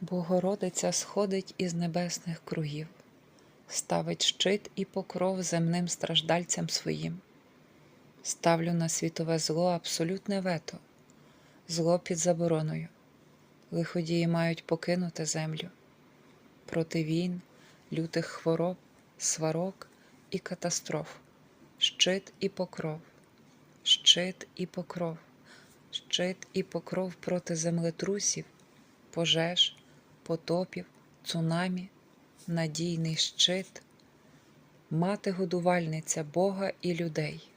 Богородиця сходить із небесних кругів, ставить щит і покров земним страждальцям своїм. Ставлю на світове зло абсолютне вето, зло під забороною. Лиходії мають покинути землю проти війн, лютих хвороб, сварок і катастроф, щит і покров, щит і покров, щит і покров проти землетрусів, пожеж, потопів, цунамі, надійний щит, мати годувальниця Бога і людей.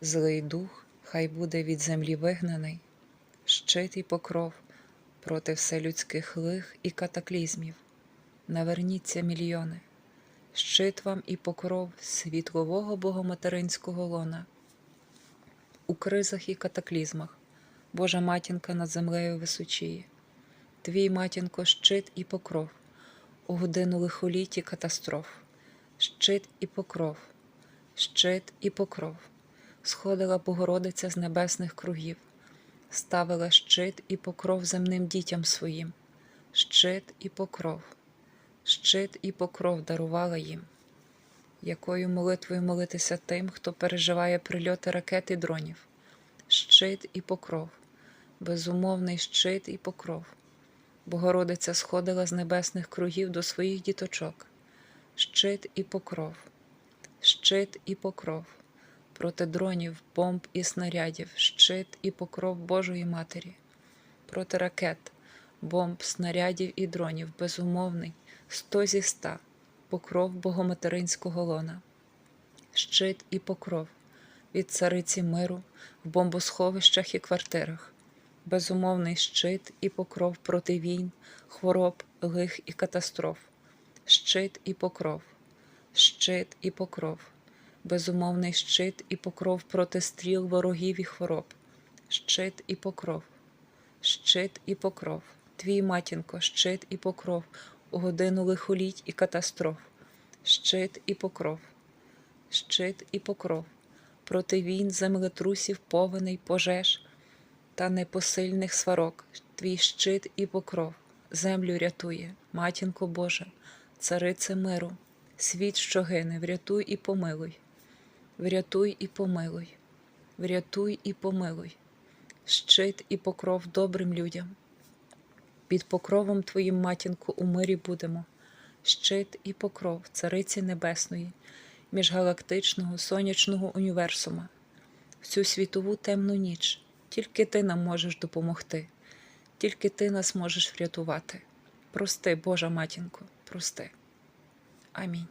Злий дух хай буде від землі вигнаний, щит і покров проти вселюдських лих і катаклізмів. Наверніться мільйони, щит вам і покров світлового богоматеринського лона. У кризах і катаклізмах Божа матінка над землею височіє. Твій матінко, щит і покров, у годину лихоліть і катастроф, щит і покров, щит і покров, сходила Богородиця з небесних кругів, ставила щит і покров земним дітям своїм, щит і покров, щит і покров дарувала їм. Якою молитвою молитися тим, хто переживає прильоти ракет і дронів, щит і покров, безумовний щит і покров. Богородиця сходила з небесних кругів до своїх діточок, щит і покров, щит і покров, проти дронів, бомб і снарядів, щит і покров Божої Матері, проти ракет, бомб, снарядів і дронів, безумовний, сто зі ста, покров богоматеринського лона, щит і покров від цариці миру в бомбосховищах і квартирах безумовний щит і покров проти війн, хвороб, лих і катастроф, щит і покров, щит і покров, безумовний щит і покров проти стріл ворогів і хвороб, щит і покров, щит і покров, твій матінко, щит і покров, у годину лихоліть і катастроф, щит і покров, щит і покров, проти війн, землетрусів, повеней, пожеж та непосильних сварок, твій щит і покров, землю рятує, матінко Божа, царице миру, світ, що гине, врятуй і помилуй, врятуй і помилуй, врятуй і помилуй, щит і покров добрим людям. Під покровом Твоїм, матінко, у мирі будемо, щит і покров Цариці Небесної, міжгалактичного сонячного універсума, в цю світову темну ніч. Тільки ти нам можеш допомогти, тільки ти нас можеш врятувати. Прости, Божа матінко, прости. Амінь.